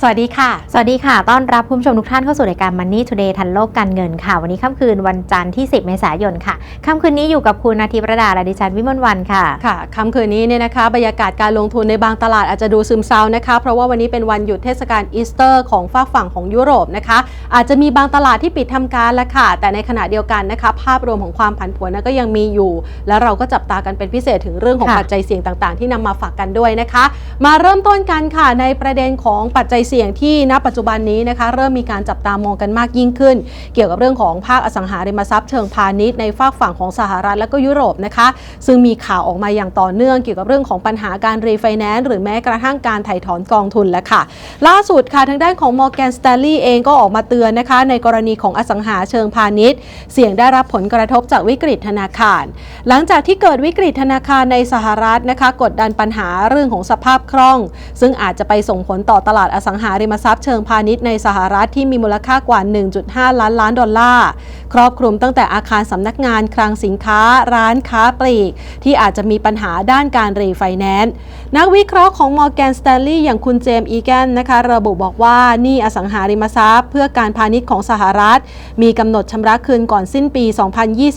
สวัสดีค่ะ สวัสดีค่ะ ต้อนรับคุณผู้ชมทุกท่านเข้าสู่รายการ Money Today ทันโลกการเงินค่ะ วันนี้ค่ำคืนวันจันทร์ที่ 10 เมษายนค่ะ ค่ำคืนนี้อยู่กับคุณนาทีประดาและดิฉันวิมลวันค่ะ ค่ะ ค่ำคืนนี้เนี่ยนะคะ บรรยากาศการลงทุนในบางตลาดอาจจะดูซึมเซานะคะ เพราะว่าวันนี้เป็นวันหยุดเทศกาลอีสเตอร์ของฝากฝั่งของยุโรปนะคะ อาจจะมีบางตลาดที่ปิดทำการแล้วค่ะ แต่ในขณะเดียวกันนะคะ ภาพรวมของความผันผวนนั้นก็ยังมีอยู่ แล้วเราก็จับตากันเป็นพิเศษถึงเรื่องของค่ะปัจจัยเสี่ยงต่าง ๆ ที่นำมาฝากกันด้วยนะคะ มาเริ่มต้นกันค่ะในประเด็นของปัจจัยเสี่ยงที่ณปัจจุบันนี้นะคะเริ่มมีการจับตามองกันมากยิ่งขึ้น เกี่ยวกับเรื่องของภาคอสังหาริมทรัพย์เชิงพาณิชย์ในฝากฝั่งของสหรัฐและก็ยุโรปนะคะ ซึ่งมีข่าวออกมาอย่างต่อเนื่องเกี่ยวกับเรื่องของปัญหาการรีไฟแนนซ์หรือแม้กระทั่งการถ่ายถอนกองทุนแล้วค่ะ ล่าสุดค่ะทางด้านของ Morgan Stanley เองก็ออกมาเตือนนะคะ ในกรณีของอสังหาเชิงพาณิชย์ เสี่ยงได้รับผลกระทบจากวิกฤตธนาคาร หลังจากที่เกิดวิกฤตธนาคารในสหรัฐนะคะ กดดันปัญหาเรื่องของสภาพคล่อง ซึ่งอาจจะไปส่งผลต่อตลาดอสังหาริมทรัพย์เชิงพาณิชย์ในสหรัฐที่มีมูลค่ากว่า 1.5 ล้านล้านดอลลาร์ ครอบคลุมตั้งแต่อาคารสำนักงานคลังสินค้าร้านค้าปลีก ที่อาจจะมีปัญหาด้านการรีไฟแนนซ์นักวิเคราะห์ของ Morgan Stanley อย่างคุณเจมส์อีแกนนะคะระบุบอกว่านี่อสังหาริมทรัพย์ เพื่อการพาณิชย์ของสหรัฐ มีกำหนดชำระคืนก่อนสิ้นปี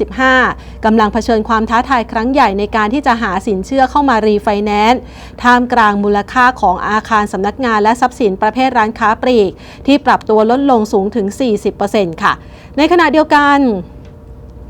2025 กำลังเผชิญความท้าทายครั้งใหญ่ในการที่จะหาสินเชื่อเข้ามารีไฟแนนซ์ท่ามกลางมูลค่าของอาคารสำนักงานและทรัพย์สินประเภทร้านค้าปลีก ที่ปรับตัวลดลงสูงถึง 40%ค่ะ ในขณะเดียวกัน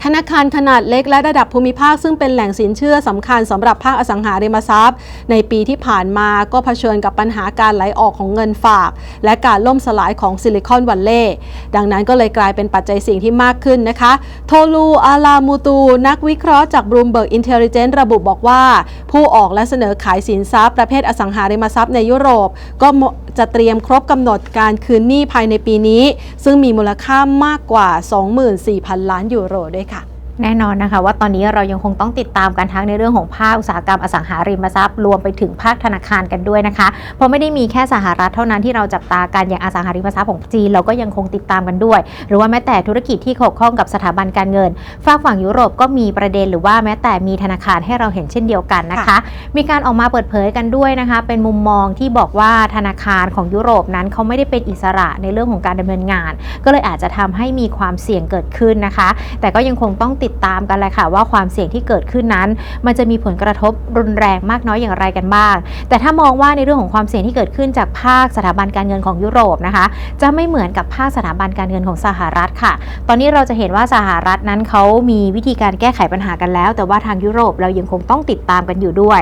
ธนาคารขนาดเล็กและระดับภูมิภาคซึ่งเป็นแหล่งสินเชื่อสำคัญสำหรับภาคอสังหาริมทรัพย์ ในปีที่ผ่านมาก็เผชิญกับปัญหาการไหลออกของเงินฝาก และการล่มสลายของซิลิคอนวัลเลย์ดังนั้นก็เลยกลายเป็นปัจจัยเสี่ยงที่มากขึ้นนะคะ โทลูอาลามูตู นักวิเคราะห์จาก Bloomberg Intelligence ระบุบอกว่า ผู้ออกและเสนอขายสินทรัพย์ประเภทอสังหาริมทรัพย์ในยุโรป ก็จะเตรียมครบกำหนดการคืนหนี้ภายในปีนี้ ซึ่งมีมูลค่ามากกว่า 24,000 ล้านยูโรด้วย แน่นอนนะคะว่าตอนนี้เรายังคงต้องติดตามกันทั้งในเรื่องของภาคอุตสาหกรรมอสังหาริมทรัพย์ รวมไปถึงภาคธนาคารกันด้วยนะคะ เพราะไม่ได้มีแค่สหรัฐเท่านั้นที่เราจับตากันอย่างอสังหาริมทรัพย์ของจีนเราก็ยังคงติดตามกันด้วย หรือว่าแม้แต่ธุรกิจที่เกี่ยวข้องกับสถาบันการเงินฝากฝั่งยุโรปก็มีประเด็นหรือว่าแม้แต่มีธนาคารให้เราเห็นเช่นเดียวกันนะคะ มีการออกมาเปิดเผยกันด้วยนะคะ เป็นมุมมองที่บอกว่าธนาคารของยุโรปนั้นเขาไม่ได้เป็นอิสระในเรื่องของการดำเนินงาน ก็เลยอาจจะทำให้มีความเสี่ยงเกิดขึ้นนะคะ แต่ก็ยังคงต้องติดตามกันแหละค่ะ ว่าความเสี่ยงที่เกิดขึ้นนั้น มันจะมีผลกระทบรุนแรงมากน้อยอย่างไรกันบ้าง แต่ถ้ามองว่าในเรื่องของความเสี่ยงที่เกิดขึ้นจากภาคสถาบันการเงินของยุโรปนะคะ จะไม่เหมือนกับภาคสถาบันการเงินของสหรัฐค่ะ ตอนนี้เราจะเห็นว่าสหรัฐนั้นเขามีวิธีการแก้ไขปัญหากันแล้ว แต่ว่าทางยุโรปเรายังคงต้องติดตามกันอยู่ด้วย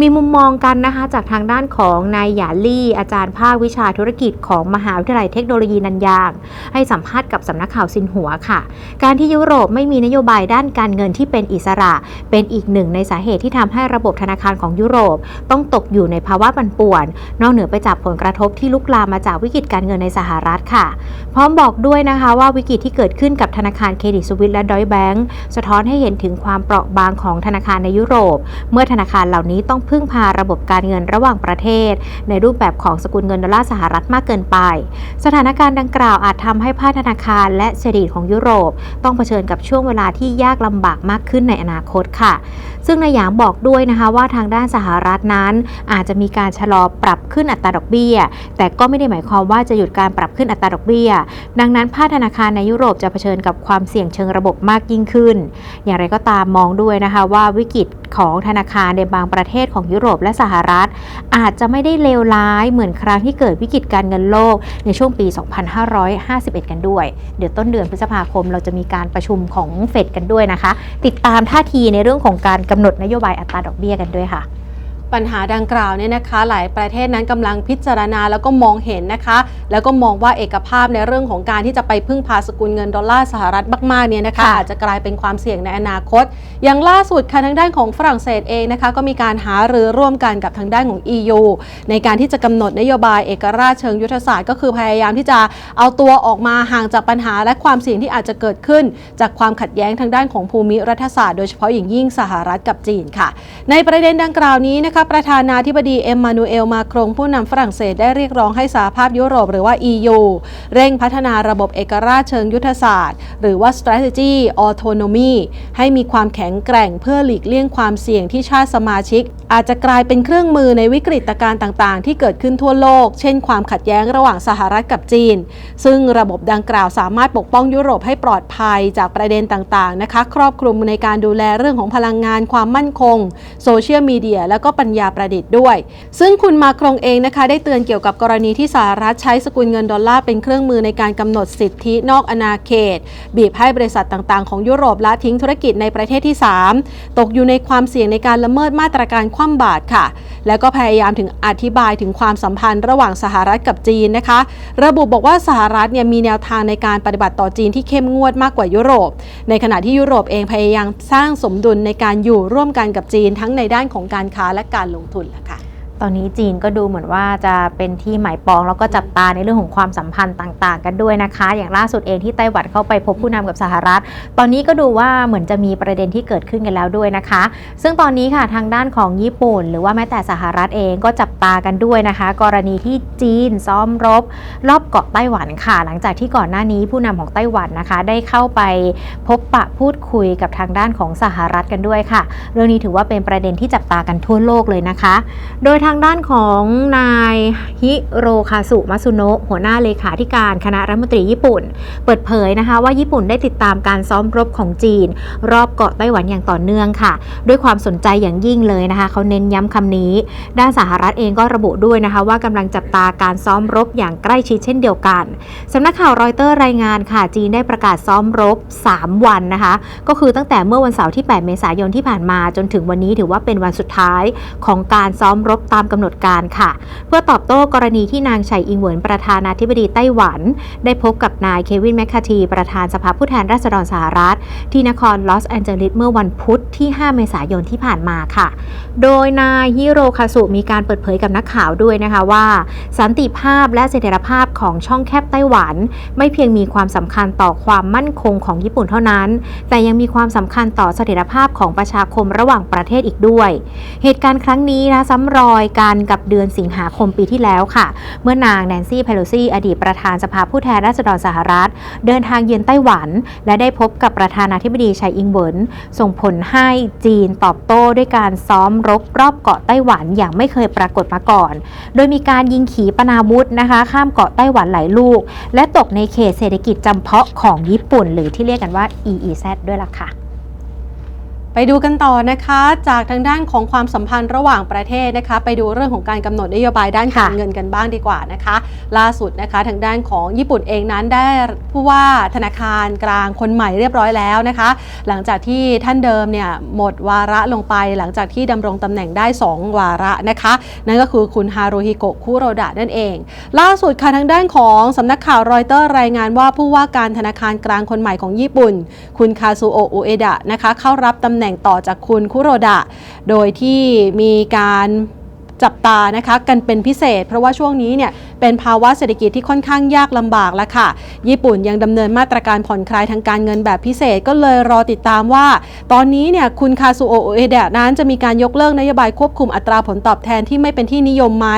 มีมุมมองกันนะคะจากทางด้านของนายหยาลี่ อาจารย์ภาควิชาธุรกิจของมหาวิทยาลัยเทคโนโลยีนันยาง ให้สัมภาษณ์กับสำนักข่าวซินหัวค่ะ การที่ยุโรปไม่มีนโยบายด้านการเงินที่เป็นอิสระ เป็นอีกหนึ่งในสาเหตุที่ทำให้ระบบธนาคารของยุโรป ต้องตกอยู่ในภาวะปั่นป่วน นอกเหนือไปจากผลกระทบที่ลุกลามมาจากวิกฤตการเงินในสหรัฐค่ะ พร้อมบอกด้วยนะคะว่าวิกฤตที่เกิดขึ้นกับธนาคารเครดิตสวิสและดอยแบงก์สะท้อนให้เห็นถึงความเปราะบางของธนาคารในยุโรป เมื่อธนาคารเหล่านี้ต้องพึ่งพาระบบการเงินระหว่างประเทศ ในรูปแบบของสกุลเงินดอลลาร์สหรัฐมากเกินไป สถานการณ์ดังกล่าวอาจทำให้ภาคธนาคารและเศรษฐกิจของยุโรป ต้องเผชิญกับช่วงเวลาที่ยากลำบากมากขึ้นในอนาคตค่ะ ซึ่งนายหยางบอกด้วยนะคะว่าทางด้านสหรัฐนั้น อาจจะมีการชะลอปรับขึ้นอัตราดอกเบี้ย แต่ก็ไม่ได้หมายความว่าจะหยุดการปรับขึ้นอัตราดอกเบี้ย ดังนั้นภาคธนาคารในยุโรปจะเผชิญกับความเสี่ยงเชิงระบบมากยิ่งขึ้น อย่างไรก็ตามมองด้วยนะคะว่าวิกฤต ของธนาคารในบางประเทศของยุโรปและสหรัฐ อาจจะไม่ได้เลวร้ายเหมือนครั้งที่เกิดวิกฤตการเงินโลกในช่วงปี 2551 กันด้วย เดี๋ยวต้นเดือนพฤษภาคมเราจะมีการประชุมของเฟดกันด้วยนะคะ ติดตามท่าทีในเรื่องของการกำหนดนโยบายอัตราดอกเบี้ยกันด้วยค่ะ ปัญหาดังกล่าวเนี่ยนะคะ หลายประเทศนั้นกำลังพิจารณาแล้วก็มองเห็นนะคะ แล้วก็มองว่าเอกภาพในเรื่องของการที่จะไปพึ่งพาสกุลเงินดอลลาร์สหรัฐมากๆเนี่ยนะคะค่ะอาจจะกลายเป็นความเสี่ยงในอนาคต อย่างล่าสุดค่ะทางด้านของฝรั่งเศสเองนะคะ ก็มีการหารือร่วมกันกับทางด้านของ EU ในการที่จะกำหนดนโยบายเอกราชเชิงยุทธศาสตร์ก็คือพยายามที่จะเอาตัวออกมาห่างจากปัญหาและความเสี่ยงที่อาจจะเกิดขึ้น จากความขัดแย้งทางด้านของภูมิรัฐศาสตร์โดยเฉพาะอย่างยิ่งสหรัฐกับจีนค่ะ ในประเด็นดังกล่าวนี้นะคะนะคะประธานาธิบดีเอ็มมานูเอลมาครงผู้นำฝรั่งเศสได้เรียกร้องให้สหภาพยุโรปหรือว่า EU เร่งพัฒนาระบบเอกราชเชิงยุทธศาสตร์ หรือว่า strategy autonomy ให้มีความแข็งแกร่งเพื่อหลีกเลี่ยงความเสี่ยงที่ชาติสมาชิก อาจจะกลายเป็นเครื่องมือในวิกฤตการณ์ต่างๆ ที่เกิดขึ้นทั่วโลก เช่นความขัดแย้งระหว่างสหรัฐกับจีน ซึ่งระบบดังกล่าวสามารถปกป้องยุโรปให้ปลอดภัยจากประเด็นต่างๆนะคะครอบคลุมในการดูแลเรื่องของพลังงานความมั่นคงโซเชียลมีเดียและก็ปัญญาประดิษฐ์ด้วย ซึ่งคุณมาครงเองนะคะ ได้เตือนเกี่ยวกับกรณีที่สหรัฐใช้สกุลเงินดอลลาร์เป็นเครื่องมือในการกำหนดสิทธินอกอาณาเขต บีบให้บริษัทต่างๆ ของยุโรปละทิ้งธุรกิจในประเทศที่ 3 ตกอยู่ในความเสี่ยงในการละเมิดมาตรการคว่ำบาตรค่ะ แล้วก็พยายามถึงอธิบายถึงความสัมพันธ์ระหว่างสหรัฐกับจีนนะคะ ระบุบอกว่าสหรัฐเนี่ยมีแนวทางในการปฏิบัติต่อจีนที่เข้มงวดมากกว่ายุโรป ในขณะที่ยุโรปเองพยายามสร้างสมดุลในการอยู่ร่วมกันกับจีนทั้งในด้านของการค้าและการการลงทุนล่ะค่ะ ตอนนี้จีนก็ดูเหมือนว่าจะเป็นที่หมายปองแล้วก็จับตาในเรื่องของความสัมพันธ์ต่างๆ กันด้วยนะคะ อย่างล่าสุดเองที่ไต้หวันเข้าไปพบผู้นำกับสหรัฐ ตอนนี้ก็ดูว่าเหมือนจะมีประเด็นที่เกิดขึ้นกันแล้วด้วยนะคะ ซึ่งตอนนี้ค่ะทางด้านของญี่ปุ่น หรือว่าแม้แต่สหรัฐเองก็จับตากันด้วยนะคะ กรณีที่จีนซ้อมรบ รอบเกาะไต้หวันค่ะ หลังจากที่ก่อนหน้านี้ผู้นำของไต้หวันนะคะ ได้เข้าไปพบปะพูดคุยกับทางด้านของสหรัฐกันด้วยค่ะ เรื่องนี้ถือว่าเป็นประเด็นที่จับตากันทั่วโลกเลยนะคะ โดยทางด้านของนายฮิโรคาสุมาซุโนะหัวหน้าเลขาธิการคณะรัฐมนตรีญี่ปุ่น เปิดเผยนะคะว่าญี่ปุ่นได้ติดตามการซ้อมรบของจีน รอบเกาะไต้หวันอย่างต่อเนื่องค่ะ ด้วยความสนใจอย่างยิ่งเลยนะคะเขาเน้นย้ำคำนี้ ด้านสหรัฐเองก็ระบุด้วยนะคะ ว่ากำลังจับตาการซ้อมรบอย่างใกล้ชิดเช่นเดียวกันสำนักข่าวรอยเตอร์รายงานค่ะจีนได้ประกาศซ้อมรบ 3 วันนะคะ ก็คือตั้งแต่เมื่อวันเสาร์ที่ 8 เมษายนที่ผ่านมาจนถึงวันนี้ถือว่าเป็นวันสุดท้ายของการซ้อมรบตามกำหนดการค่ะ เพื่อตอบโต้กรณีที่นางไฉอิงเหวินประธานาธิบดีไต้หวัน ได้พบกับนายเควินแมคคาทีประธานสภาผู้แทนราษฎรสหรัฐ ที่นครลอสแอนเจลิสเมื่อวันพุธที่ 5 เมษายนที่ผ่านมาค่ะ โดยนายฮิโรคาสุมีการเปิดเผยกับนักข่าวด้วยนะคะว่า สันติภาพและเสถียรภาพของช่องแคบไต้หวัน ไม่เพียงมีความสำคัญต่อความมั่นคงของญี่ปุ่นเท่านั้น แต่ยังมีความสำคัญต่อเสถียรภาพของประชาคมระหว่างประเทศอีกด้วย เหตุการณ์ครั้งนี้นะซ้ำรอยกันกับเดือนสิงหาคมปีที่แล้วค่ะ เมื่อนางแนนซี่เพโลซีอดีตประธานสภาผู้แทนราษฎรสหรัฐ เดินทางเยือนไต้หวัน และได้พบกับประธานาธิบดีไฉอิงเหวินส่งผลให้จีนตอบโต้ด้วยการซ้อมรบรอบเกาะไต้หวันอย่างไม่เคยปรากฏมาก่อน โดยมีการยิงขีปนาวุธนะคะ ข้ามเกาะไต้หวันหลายลูก และตกในเขตเศรษฐกิจจำเพาะของญี่ปุ่น หรือที่เรียกกันว่า EEZ ด้วยล่ะค่ะ ไปดูกันต่อนะคะจากทางด้านของความสัมพันธ์ระหว่างประเทศนะคะ ไปดูเรื่องของการกำหนดนโยบายด้านการเงินกันบ้างดีกว่านะคะ ล่าสุดนะคะทางด้านของญี่ปุ่นเองนั้นได้ผู้ว่าธนาคารกลางคนใหม่เรียบร้อยแล้วนะคะ หลังจากที่ท่านเดิมเนี่ยหมดวาระลงไป หลังจากที่ดำรงตำแหน่งได้ 2 วาระนะคะ นั่นก็คือคุณฮารุฮิโกะคุโรดะนั่นเอง ล่าสุดค่ะทางด้านของสำนักข่าวรอยเตอร์รายงานว่าผู้ว่าการธนาคารกลางคนใหม่ของญี่ปุ่น คุณคาซูโอะอุเอดะนะคะเข้ารับตำแหน่งำแหน่งต่อจากคุณคุโรดะ โดยที่มีการ จับตานะคะกันเป็นพิเศษ เพราะว่าช่วงนี้เนี่ยเป็นภาวะเศรษฐกิจที่ค่อนข้างยากลำบากแล้วค่ะ ญี่ปุ่นยังดำเนินมาตรการผ่อนคลายทางการเงินแบบพิเศษก็เลยรอติดตามว่า ตอนนี้เนี่ยคุณคาซูโอเอเดะนั้นจะมีการยกเลิกนโยบายควบคุมอัตราผลตอบแทนที่ไม่เป็นที่นิยมไหม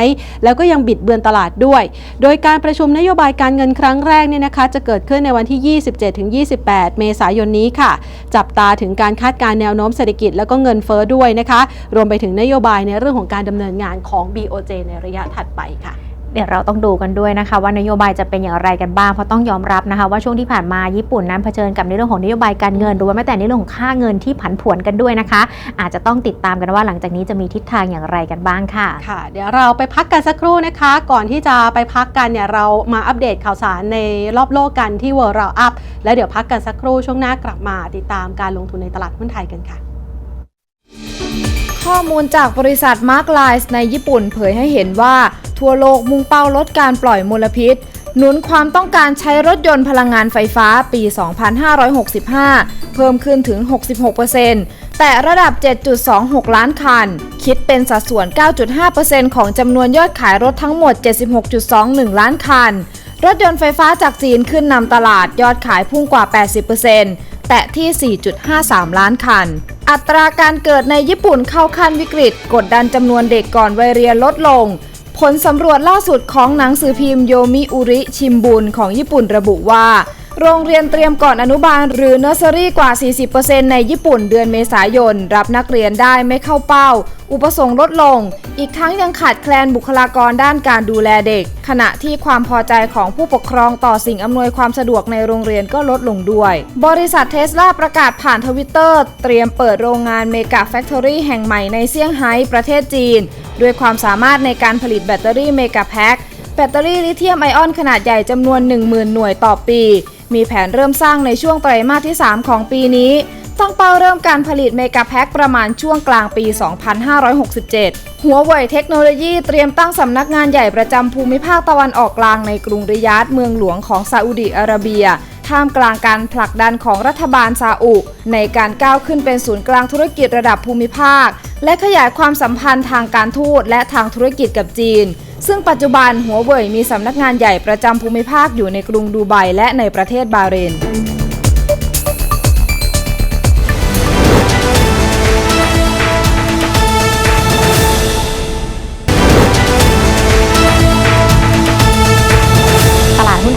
แล้วก็ยังบิดเบือนตลาดด้วย โดยการประชุมนโยบายการเงินครั้งแรกเนี่ยนะคะ จะเกิดขึ้นในวันที่ 27-28 เมษายนนี้ค่ะ จับตาถึงการคาดการณ์แนวโน้มเศรษฐกิจแล้วก็เงินเฟ้อด้วยนะคะ รวมไปถึงนโยบายในเรื่องของการดำเนินงานของ BOJ ในระยะถัดไปค่ะเดี๋ยวเราต้องดูกันด้วยนะคะ ว่านโยบายจะเป็นอย่างไรกันบ้าง เพราะต้องยอมรับนะคะ ว่าช่วงที่ผ่านมาญี่ปุ่นนั้นเผชิญกับในเรื่องของนโยบายการเงินหรือว่าแม้แต่ในเรื่องของค่าเงินที่ผันผวนกันด้วยนะคะ อาจจะต้องติดตามกันว่าหลังจากนี้จะมีทิศทางอย่างไรกันบ้างค่ะค่ะ เดี๋ยวเราไปพักกันสักครู่นะคะ ก่อนที่จะไปพักกันเนี่ยเรามาอัปเดตข่าวสารในรอบโลกกันที่ World Round Up แล้วเดี๋ยวพักกันสักครู่ช่วงหน้ากลับมาติดตามการลงทุนในตลาดหุ้นไทยกันค่ะ ข้อมูลจากบริษัท Mark l i n e ในญี่ปุ่นเผยให้เห็นว่า ทั่วโลกมุ่งเป้าลดการปล่อยมลพิษ หนุนความต้องการใช้รถยนต์พลังงานไฟฟ้าปี 2565 เพิ่มขึ้นถึง 66%แต่ระดับ 7.26 ล้านคัน คิดเป็นสัดส่วน 9.5%ของจำนวนยอดขายรถทั้งหมด 76.21 ล้านคัน รถยนต์ไฟฟ้าจากจีนขึ้นนำตลาดยอดขายพุ่งกว่า 80%แตะที่ 4.53 ล้านคัน อัตราการเกิดในญี่ปุ่นเข้าขั้นวิกฤต กดดันจำนวนเด็กก่อนวัยเรียนลดลง ผลสำรวจล่าสุดของหนังสือพิมพ์โยมิอุริชิมบุนของญี่ปุ่นระบุว่า โรงเรียนเตรียมก่อนอนุบาลหรือเนอร์เซอรี่กว่า 40%ในญี่ปุ่นเดือนเมษายน รับนักเรียนได้ไม่เข้าเป้า อุปสงค์ลดลง อีกทั้งยังขาดแคลนบุคลากรด้านการดูแลเด็ก ขณะที่ความพอใจของผู้ปกครองต่อสิ่งอำนวยความสะดวกในโรงเรียนก็ลดลงด้วย บริษัทเทสลาประกาศผ่านทวิตเตอร์เตรียมเปิดโรงงานเมกาแฟคทอรี่แห่งใหม่ในเซี่ยงไฮ้ประเทศจีน ด้วยความสามารถในการผลิตแบตเตอรี่เมกาแพ็คแบตเตอรี่ลิเธียมไอออนขนาดใหญ่จำนวน 10,000 หน่วยต่อปี มีแผนเริ่มสร้างในช่วงไตรมาสที่ 3 ของปีนี้ตั้งเป้าเริ่มการผลิตเมกะแพ็คประมาณช่วงกลางปี 2567 หัวเว่ยเทคโนโลยีเตรียมตั้งสำนักงานใหญ่ประจำภูมิภาคตะวันออกกลางในกรุงริยาดเมืองหลวงของซาอุดิอาระเบีย ท่ามกลางการผลักดันของรัฐบาลซาอุ ในการก้าวขึ้นเป็นศูนย์กลางธุรกิจระดับภูมิภาค และขยายความสัมพันธ์ทางการทูตและทางธุรกิจกับจีน ซึ่งปัจจุบันหัวเว่ยมีสำนักงานใหญ่ประจำภูมิภาคอยู่ในกรุงดูไบและในประเทศบาเรน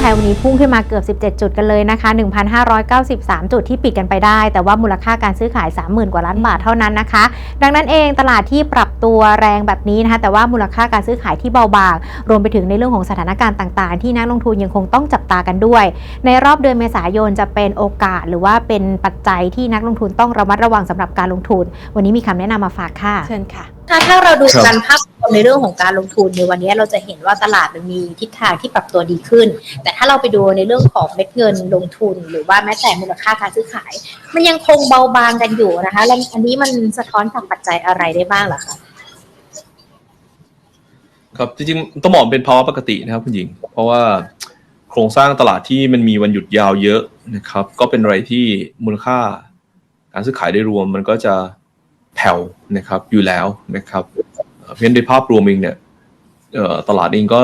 ทยวันนี้พุ่งขึ้นมาเกือบ 17 จุดกันเลยนะคะ 1,593 จุดที่ปิดกันไปได้ แต่ว่ามูลค่าการซื้อขาย 30,000 กว่าล้านบาทเท่านั้นนะคะ ดังนั้นเองตลาดที่ปรับตัวแรงแบบนี้นะคะ แต่ว่ามูลค่าการซื้อขายที่เบาบาง รวมไปถึงในเรื่องของสถานการณ์ต่างๆ ที่นักลงทุนยังคงต้องจับตากันด้วย ในรอบเดือนเมษายนจะเป็นโอกาส หรือว่าเป็นปัจจัยที่นักลงทุนต้องระมัดระวังสำหรับการลงทุน วันนี้มีคำแนะนำมาฝากค่ะ เชิญค่ะถ้าถ้าเราดูครับการภาพรวมในเรื่องของการลงทุนในวันนี้เราจะเห็นว่าตลาดมันมีทิศทางที่ปรับตัวดีขึ้น แต่ถ้าเราไปดูในเรื่องของเม็ดเงินลงทุน หรือว่าแม้แต่มูลค่าการซื้อขาย มันยังคงเบาบางกันอยู่นะคะแล้วอันนี้มันสะท้อนจากปัจจัยอะไรได้บ้างเหรอคะครับจริงๆต้องบอกเป็นภาวะปกตินะครับคุณหญิง เพราะว่าโครงสร้างตลาดที่มันมีวันหยุดยาวเยอะนะครับ ก็เป็นอะไรที่มูลค่าการซื้อขายได้รวมมันก็จะ แผ่วนะครับอยู่แล้วนะครับเพราะฉะนั้นในภาพรวมเองเนี่ยตลาดเองก็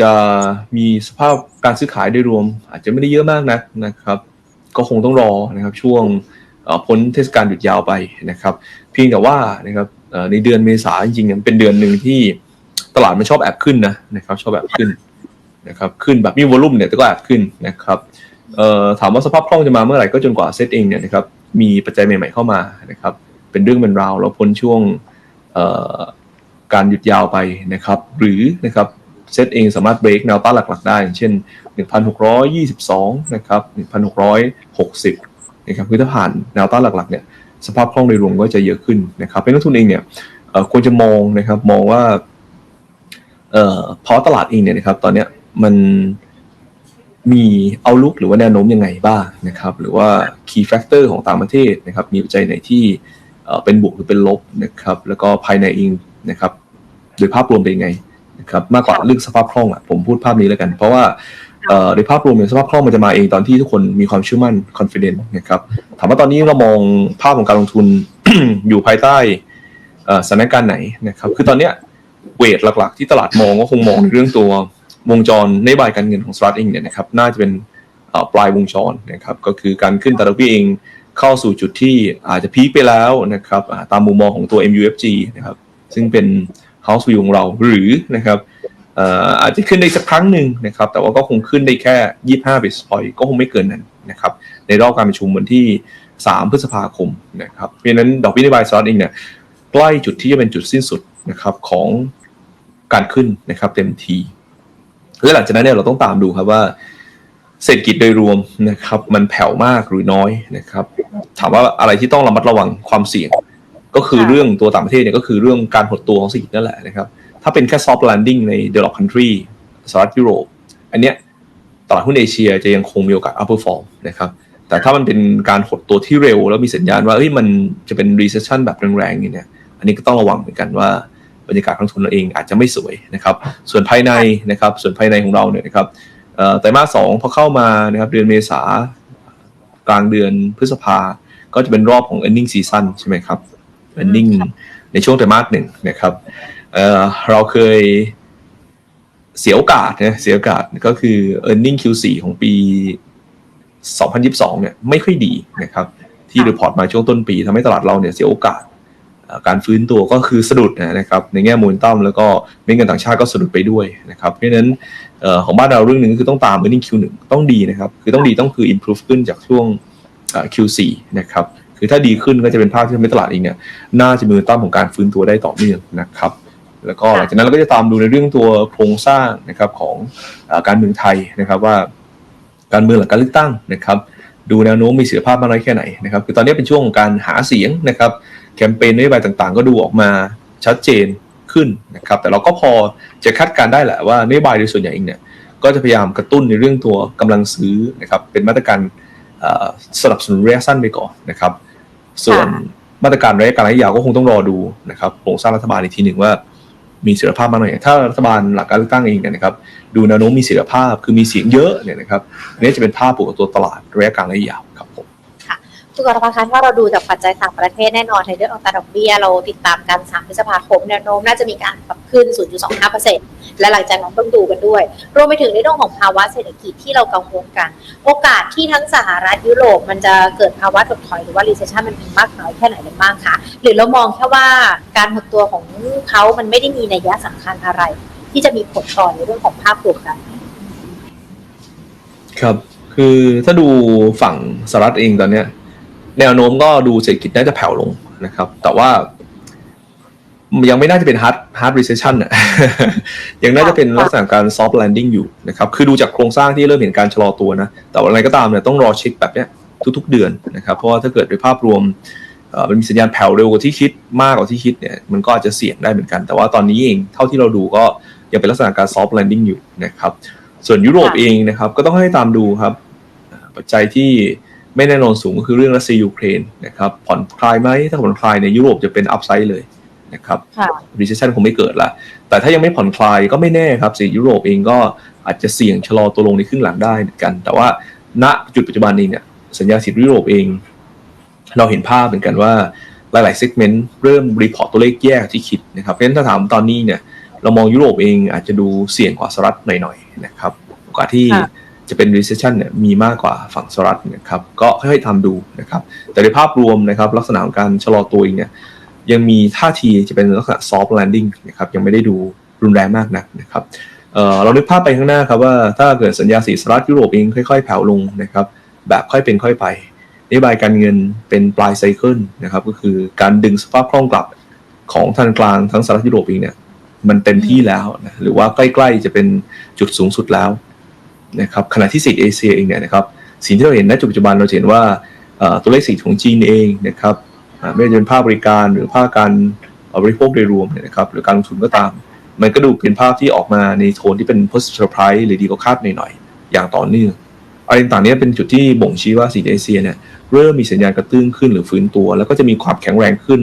จะมีสภาพการซื้อขายได้รวม อาจจะไม่ได้เยอะมากนักนะครับ ก็คงต้องรอนะครับช่วงพ้นเทศกาลหยุดยาวไปนะครับ เพียงแต่ว่านะครับในเดือนเมษาจริงๆเนี่ยเป็นเดือนหนึ่งที่ตลาดมันชอบแอบขึ้นนะนะครับ ชอบแอบขึ้นนะครับขึ้นแบบมีวอลุ่มเนี่ยแต่ก็แอบขึ้นนะครับถามว่าสภาพคล่องจะมาเมื่อไหร่ก็จนกว่าเซตเองเนี่ยนะครับมีปัจจัยใหม่ๆเข้ามานะครับ เป็นเรื่องเป็นราวแล้วพ้นช่วงการหยุดยาวไปนะครับ หรือนะครับเซตเองสามารถเบรกแนวต้านหลักๆได้ อย่างเช่น 1,622 นะครับ 1,660 นะครับ คือถ้าผ่านแนวต้านหลักๆเนี่ย สภาพคล่องโดยรวมก็จะเยอะขึ้นนะครับเป็นนักทุนเองเนี่ยควรจะมองนะครับ มองว่าเอ่อเพราะตลาดเองเนี่ยนะครับ ตอนเนี้ยมันมีเอาลุกหรือว่าแนวโน้มยังไงบ้างนะครับ หรือว่า key factor ของต่างประเทศนะครับ มีปัจจัยไหนที่ เอ่อเป็นบวกหรือเป็นลบนะครับ แล้วก็ภายในเองนะครับ โดยภาพรวมเป็นยังไงนะครับ มากกว่าเรื่องสภาพคล่องอะผมพูดภาพนี้แล้วกัน เพราะว่าเอ่อโดยภาพรวมเนี่ยสภาพคล่องมันจะมาเองตอนที่ทุกคนมีความเชื่อมั่น confident นะครับถามว่าตอนนี้เรามองภาพของการลงทุนอยู่ภายใต้เอ่อสถานการณ์ไหนนะครับ คือตอนเนี้ยเวทหลักๆ ที่ตลาดมองก็คงมองในเรื่องตัววงจรนโยบายการเงินของสตาร์ทเองเนี่ยนะครับน่าจะเป็นเอ่อปลายวงจรนะครับก็คือการขึ้นตราดอกเบี้ยเอง เข้าสู่จุดที่อาจจะพีคไปแล้วนะครับตามมุมมองของตัว MUFG นะครับซึ่งเป็น House View ของเราหรือนะครับเอ่ออาจจะขึ้นได้สักครั้งหนึ่งนะครับ แต่ว่าก็คงขึ้นได้แค่ 25 basis point ก็คงไม่เกินนั้นนะครับ ในรอบการประชุมวันที่ 3 พฤษภาคมนะครับ เพราะฉะนั้นดอกเบี้ยนโยบายสหรัฐเองเนี่ยใกล้จุดที่จะเป็นจุดสิ้นสุดนะครับของการขึ้นนะครับเต็มทีและหลังจากนั้นเนี่ยเราต้องตามดูครับว่า เศรษฐกิจโดยรวมนะครับ มันแผ่วมากหรือน้อยนะครับ ถามว่าอะไรที่ต้องระมัดระวังความเสี่ยง ก็คือค่ะเรื่องตัวต่างประเทศเนี่ยก็คือเรื่องการหดตัวของเศรษฐกิจนั่นแหละนะครับ ถ้าเป็นแค่ soft landing ใน developed country สหรัฐยุโรป อันเนี้ยตลาดหุ้นเอเชียจะยังคงมีโอกาส outperform นะครับแต่ถ้ามันเป็นการหดตัวที่เร็ว แล้วมีสัญญาณว่าเอ้ยมันจะเป็น recession แบบแรงๆอย่างเนี่ย อันนี้ก็ต้องระวังเหมือนกันว่าบรรยากาศการลงทุนเราเองอาจจะไม่สวยนะครับ ส่วนภายในนะครับ ส่วนภายในของเราเนี่ยนะครับเอ่อ ไตรมาสสองพอเข้ามานะครับเดือนเมษากลางเดือนพฤษภา ก็จะเป็นรอบของ earning season ใช่ไหมครับ earning ในช่วงไตรมาสหนึ่งนะครับเอ่อเราเคยเสียโอกาสนะเสียโอกาสก็คือ earning Q4 ของปี 2022 เนี่ยไม่ค่อยดีนะครับ ที่รีพอร์ตมาช่วงต้นปีทำให้ตลาดเราเนี่ยเสียโอกาสเอ่อ การฟื้นตัวก็คือสะดุดนะครับในแง่มูลตัมแล้วก็เม็ดเงินต่างชาติก็สะดุดไปด้วยนะครับเพราะฉะนั้นเอ่อของบ้านเราเรื่องหนึ่งคือต้องตาม earning Q1 ต้องดีนะครับคือต้องดีต้องคือ improve ขึ้นจากช่วงเอ่อ Q4 นะครับคือถ้าดีขึ้นก็จะเป็นภาพที่ทำให้ตลาดเองเนี่ยน่าจะมีมูลตัมของการฟื้นตัวได้ต่อเนื่องนะครับแล้วก็หลังจากนั้นเราก็จะตามดูในเรื่องตัวโครงสร้างนะครับของเออการเมืองไทยนะครับว่าการเมืองหลังการเลือกตั้งนะครับดูแนวโน้มมีเสถียรภาพมากน้อยแค่ไหนนะครับคือตอนนี้เป็นช่วงของการหาเสียงนะครับ แคมเปญนโยบายต่างๆ ก็ดูออกมาชัดเจนขึ้นนะครับ แต่เราก็พอจะคาดการณ์ได้แหละว่านโยบายโดยส่วนใหญ่เองเนี่ยก็จะพยายามกระตุ้นในเรื่องตัวกำลังซื้อนะครับเป็นมาตรการเอ่อสนับสนุนระยะสั้นไปก่อนนะครับ ส่วนมาตรการระยะกลางระยะยาวก็คงต้องรอดูนะครับโครงสร้างรัฐบาลอีกทีหนึ่งว่ามีเสถียรภาพมากหน่อยถ้ารัฐบาลหลักการเลือกตั้งเองเนี่ยนะครับดูแนวโน้มมีเสถียรภาพคือมีเสียงเยอะเนี่ยนะครับอันนี้จะเป็นภาพบวกกับตัวตลาดระยะกลางระยะยาวครับผม คุณกรพัฒน์คะถ้าเราดูจากปัจจัยต่างประเทศแน่นอนในเรื่องอัตราดอกเบี้ยเราติดตามกัน3พฤษภาคมแนวโน้มน่าจะมีการปรับขึ้น 0.25%และหลังจากนั้นต้องดูกันด้วย รวมไปถึงในเรื่องของภาวะเศรษฐกิจที่เรากังวลกัน โอกาสที่ทั้งสหรัฐยุโรปมันจะเกิดภาวะถดถอยหรือว่า recession มันมีมากน้อยแค่ไหนกันบ้างคะหรือเรามองแค่ว่าการหดตัวของเขามันไม่ได้มีนัยยะสำคัญอะไร ที่จะมีผลต่อในเรื่องของภาพรวมกัน ครับ คือถ้าดูฝั่งสหรัฐเองตอนเนี้ย แนวโน้มก็ดูเศรษฐกิจน่าจะแผ่วลงนะครับ แต่ว่ายังไม่น่าจะเป็น hard hard recession อะยังน่าจะเป็นลักษณะการ soft landing อยู่นะครับ คือดูจากโครงสร้างที่เริ่มเห็นการชะลอตัวนะ แต่ว่าอะไรก็ตามเนี่ยต้องรอเช็คแบบเนี้ยทุกๆเดือนนะครับ เพราะว่าถ้าเกิดโดยภาพรวมเอ่อมันมีสัญญาณแผ่วเร็วกว่าที่คิดมากกว่าที่คิดเนี่ยมันก็อาจจะเสี่ยงได้เหมือนกัน แต่ว่าตอนนี้เองเท่าที่เราดูก็ยังเป็นลักษณะการ soft landing อยู่นะครับ ส่วนยุโรปค่ะเองนะครับก็ต้องให้ตามดูครับอ่าปัจจัยที่ ไม่แน่นอนสูงก็คือเรื่องรัสเซียยูเครนนะครับผ่อนคลายไหมถ้าผ่อนคลายในยุโรปจะเป็นอัพไซด์เลยนะครับค่ะ recession คงไม่เกิดละแต่ถ้ายังไม่ผ่อนคลายก็ไม่แน่ครับสิยุโรปเองก็อาจจะเสี่ยงชะลอตัวลงในครึ่งหลังได้เหมือนกัน แต่ว่าณจุดปัจจุบันนี้เนี่ยสัญญาสิทธิยุโรปเอง เราเห็นภาพเหมือนกันว่าหลายๆเซกเมนต์เริ่มรีพอร์ตตัวเลขแย่กที่คิดนะครับเพราะฉะนั้นถ้าถามตอนนี้เนี่ยเรามองยุโรปเองอาจจะดูเสี่ยงกว่าสหรัฐหน่อยๆนะครับโอกาสที่ จะเป็น recession เนี่ยมีมากกว่าฝั่งสหรัฐนะครับก็ค่อยๆทำดูนะครับแต่ในภาพรวมนะครับลักษณะของการชะลอตัวเองเนี่ยยังมีท่าทีจะเป็นลักษณะ soft landing นะครับยังไม่ได้ดูรุนแรงมากนักนะครับเเรานึกภาพไปข้างหน้าครับว่าถ้าเกิดสัญญาสีสหรัฐยุโรปเองค่อยๆ แผ่วลงนะครับแบบค่อยเป็นค่อยไปนโยบายการเงินเป็นปลายไซเคิลนะครับก็คือการดึงสภาพคล่องกลับของธนาคารทั้งสหรัฐยุโรปเองเนี่ยมันเต็มที่แล้วนะหรือว่าใกล้ๆจะเป็นจุดสูงสุดแล้ว นะครับขณะที่สีเอเชียเองเนี่ยนะครับสิ่งที่เราเห็นณจุดปัจจุบันเราเห็นว่าตัวเลขสีของจีนเองนะครับไม่ว่าจะเป็นภาคบริการหรือภาคการบริโภคโดยรวมนะครับหรือการลงทุนก็ตาม มันก็ดูเป็นภาพที่ออกมาในโทนที่เป็น positive surprise หรือดีกว่าคาดหน่อยๆอย่างต่อเนื่องอะไรต่างๆเนี้เป็นจุดที่บ่งชี้ว่าสีเอเชียเนี่ยเริ่มมีสัญญาณกระตุ้นขึ้นหรือฟื้นตัว แล้วก็จะมีความแข็งแรงขึ้น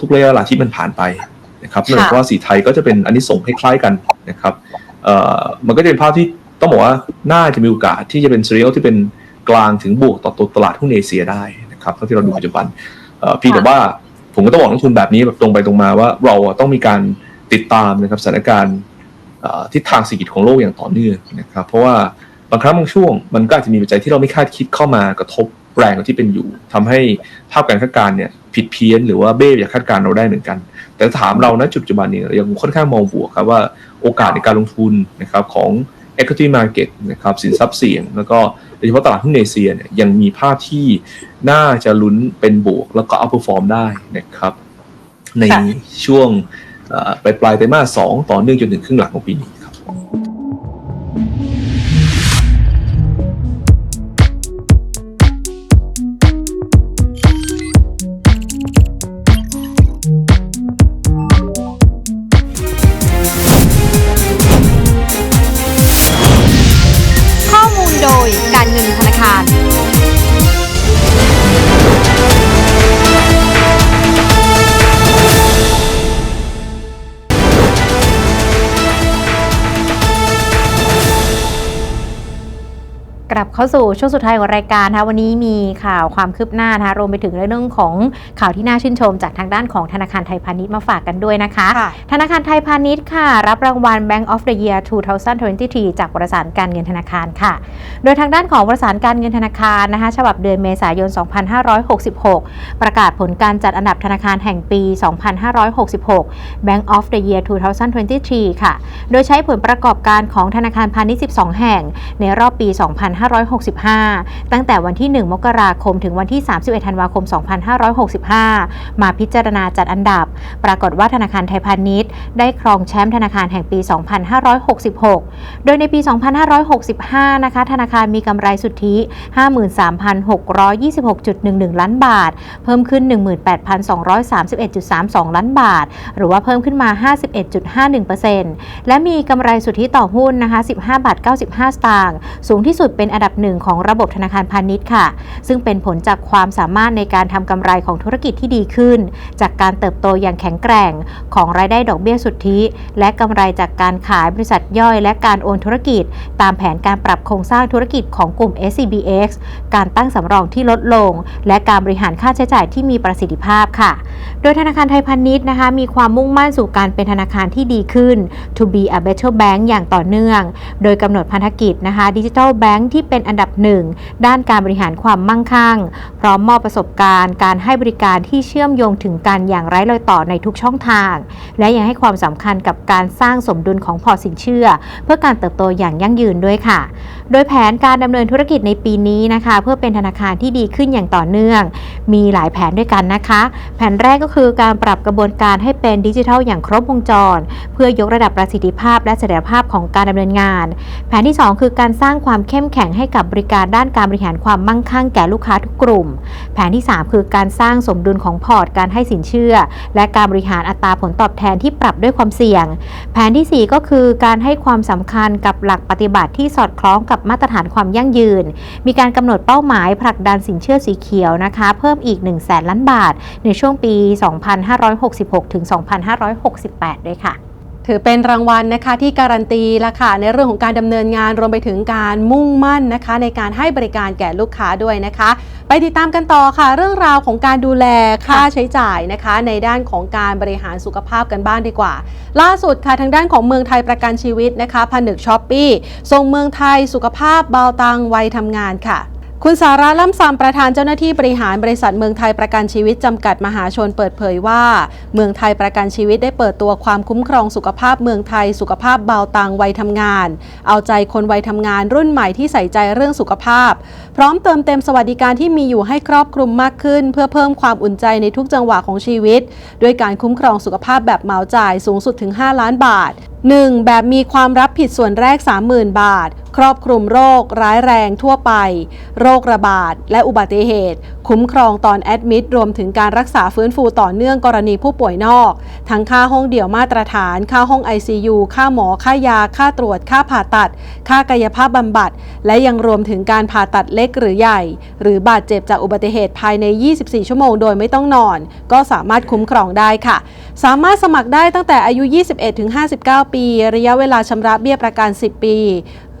ทุกๆระยะเวลาที่มันผ่านไปนะครับนั่นหมายความว่าสีไทยก็จะเป็นอันนี้ส่งคล้ายๆกันนะครับเอ่อมันก็จะเป็นภาพที่ ต้องบอกว่าน่าจะมีโอกาสที่จะเป็นซีเรียลที่เป็นกลางถึงบวกต่อตัวตลาดหุ้นเอเชียได้นะครับเท่าที่เราดูปัจจุบันเอ่อเพียงแต่ว่าผมก็ต้องบอกนักลงทุนแบบนี้แบบตรงไปตรงมาว่าเราอะต้องมีการติดตามนะครับสถานการณ์เอ่อทิศทางเศรษฐกิจของโลกอย่างต่อเนื่องนะครับเพราะว่าบางครั้งบางช่วงมันก็อาจจะมีปัจจัยที่เราไม่คาดคิดเข้ามากระทบแรงกว่าที่เป็นอยู่ทำให้ภาพการคาดการณ์เนี่ยผิดเพี้ยนหรือว่าเบ้จากคาดการณ์เราได้เหมือนกัน แต่ถามเราณจุดปัจจุบันนี้เรายังค่อนข้างมองบวกครับว่าโอกาสในการลงทุนนะครับของ equity market นะครับสินทรัพย์เสี่ยง แล้วก็โดยเฉพาะตลาดหุ้นเอเชียเนี่ยยังมีภาพที่น่าจะลุ้นเป็นบวก แล้วก็ outperform ได้นะครับ ในค่ะช่วงเอ่อปลายปลายไตรมาสสองต่อเนื่องจนถึงครึ่งหลังของปีนี้ ลับเข้าสู่ช่วงสุดท้ายของรายการนะคะวันนี้มีข่าวความคืบหน้านะคะรวมไปถึงเรื่องของข่าวที่น่าชื่นชม จากทางด้านของธนาคารไทยพาณิชย์มาฝากกันด้วยนะคะค่ะธนาคารไทยพาณิชย์ค่ะ รับรางวัล Bank of the Year 2023 จากประสานการเงินธนาคารค่ะ โดยทางด้านของประสานการเงินธนาคารนะคะฉบับเดือนเมษายน 2566 ประกาศผลการจัดอันดับธนาคารแห่งปี 2566 Bank of the Year 2023 ค่ะ โดยใช้ผลประกอบการของธนาคารพาณิชย์ 12 แห่ง ในรอบปี2565 ตั้งแต่วันที่ 1 มกราคม ถึงวันที่ 31 ธันวาคม 2565 มาพิจารณาจัดอันดับ ปรากฏว่าธนาคารไทยพาณิชย์ ได้ครองแชมป์ธนาคารแห่งปี 2566 โดยในปี 2565 นะคะ ธนาคารมีกำไรสุทธิ 53,626.11 ล้านบาท เพิ่มขึ้น 18,231.32 ล้านบาท หรือว่าเพิ่มขึ้นมา 51.51%และมีกำไรสุทธิต่อหุ้นนะคะ 15บาท95 สตางค์ สูงที่สุดเป็นอันดับหนึ่งของระบบธนาคารพาณิชย์ค่ะ ซึ่งเป็นผลจากความสามารถในการทำกำไรของธุรกิจที่ดีขึ้น จากการเติบโตอย่างแข็งแกร่ง ของรายได้ดอกเบี้ยสุทธิ และกำไรจากการขายบริษัทย่อย และการโอนธุรกิจ ตามแผนการปรับโครงสร้างธุรกิจของกลุ่ม SCBX การตั้งสำรองที่ลดลง และการบริหารค่าใช้จ่ายที่มีประสิทธิภาพค่ะ โดยธนาคารไทยพาณิชย์นะคะ มีความมุ่งมั่นสู่การเป็นธนาคารที่ดีขึ้น to be a better bank อย่างต่อเนื่อง โดยกำหนดพันธกิจนะคะดิจิทัลแบงค์ที่เป็นอันดับหนึ่งด้านการบริหารความมั่งคั่ง พร้อมมอบประสบการณ์ การให้บริการที่เชื่อมโยงถึงกันอย่างไร้รอยต่อในทุกช่องทาง และยังให้ความสำคัญกับการสร้างสมดุลของพอสินเชื่อ เพื่อการเติบโตอย่างยั่งยืนด้วยค่ะ โดยแผนการดำเนินธุรกิจในปีนี้นะคะ เพื่อเป็นธนาคารที่ดีขึ้นอย่างต่อเนื่อง มีหลายแผนด้วยกันนะคะ แผนแรกก็คือการปรับกระบวนการให้เป็นดิจิทัลอย่างครบวงจร เพื่อยกระดับประสิทธิภาพและเสถียรภาพของการดำเนินงาน แผนที่ 2 คือการสร้างความเข้มแข็งให้กับบริการด้านการบริหารความมั่งคั่งแก่ลูกค้าทุกกลุ่ม แผนที่ 3 คือการสร้างสมดุลของพอร์ตการให้สินเชื่อ และการบริหารอัตราผลตอบแทนที่ปรับด้วยความเสี่ยง แผนทีสี่4 ก็คือการให้ความสำคัญกับหลักปฏิบัติที่สอดคล้องกับมาตรฐานความยั่งยืน มีการกำหนดเป้าหมายผลักดันสินเชื่อสีเขียวนะคะเพิ่มอีก 1 0 0 0 0แสนล้านบาท ในช่วงปี 2566 ถึง 2568 ด้วยค่ะ ถือเป็นรางวัลนะคะที่การันตีละค่ะในเรื่องของการดำเนินงานรวมไปถึงการมุ่งมั่นนะคะ ในการให้บริการแก่ลูกค้าด้วยนะคะ ไปติดตามกันต่อค่ะ เรื่องราวของการดูแลค่าใช้จ่ายนะคะ ในด้านของการบริหารสุขภาพกันบ้างดีกว่า ล่าสุดค่ะทางด้านของเมืองไทยประกันชีวิตนะคะผนึกช้อปปี้ส่งเมืองไทยสุขภาพเบาตังวัยทำงานค่ะ คุณสาราล่ำซำประธานเจ้าหน้าที่บริหารบริษัทเมืองไทยประกันชีวิตจำกัดมหาชนเปิดเผยว่า เมืองไทยประกันชีวิตได้เปิดตัวความคุ้มครองสุขภาพเมืองไทยสุขภาพเบาตังวัยทำงาน เอาใจคนวัยทำงานรุ่นใหม่ที่ใส่ใจเรื่องสุขภาพ พร้อมเติมเต็มสวัสดิการที่มีอยู่ให้ครอบคลุมมากขึ้น เพื่อเพิ่มความอุ่นใจในทุกจังหวะของชีวิต ด้วยการคุ้มครองสุขภาพแบบเหมาจ่ายสูงสุดถึง 5 ล้านบาท 1. แบบมีความรับผิดส่วนแรก 30,000 บาท ครอบคลุมโรคร้ายแรงทั่วไป โรคระบาด และอุบัติเหตุ คุ้มครองตอนแอดมิดรวมถึงการรักษาฟื้นฟูต่อเนื่องกรณีผู้ป่วยนอก ทั้งค่าห้องเดี่ยวมาตรฐาน ค่าห้อง ICU ค่าหมอ ค่ายา ค่าตรวจ ค่าผ่าตัด ค่ากายภาพบำบัด และยังรวมถึงการผ่าตัดเล็กหรือใหญ่ หรือบาดเจ็บจากอุบัติเหตุภายใน 24 ชั่วโมงโดยไม่ต้องนอน ก็สามารถคุ้มครองได้ค่ะ สามารถสมัครได้ตั้งแต่อายุ 21-59 ปี ระยะเวลาชำระเบี้ยประกัน 10 ปี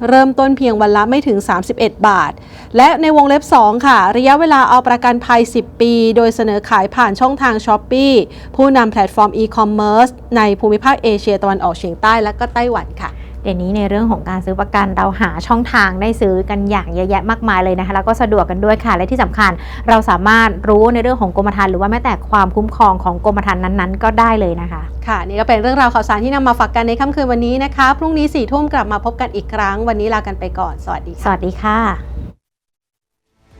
เริ่มต้นเพียงวันละไม่ถึง 31 บาท และในวงเล็บ 2 ค่ะ ระยะเวลาเอาประกันภัย 10 ปี โดยเสนอขายผ่านช่องทาง s h อ p e e ผู้นำแพลตฟอร์มอีคอมเมิร์ซในภูมิภาคเอเชียตะวันออกเฉียงใต้และก็ไต้หวันค่ะ เดี๋ยวนี้ในเรื่องของการซื้อประกันเราหาช่องทางได้ซื้อกันอย่างเยอะแยะมากมายเลยนะคะแล้วก็สะดวกกันด้วยค่ะและที่สำคัญเราสามารถรู้ในเรื่องของกรมธรรม์หรือว่าแม้แต่ความคุ้มครองของกรมธรรม์นั้นๆ ก็ได้เลยนะคะค่ะนี่ก็เป็นเรื่องราวข่าวสารที่นำมาฝากกันในค่ำคืนวันนี้นะคะพรุ่งนี้4ี่ทุ่มกลับมาพบกันอีกครั้ง วันนี้ลากันไปก่อน สวัสดีสค่ะวัสดีค่ะ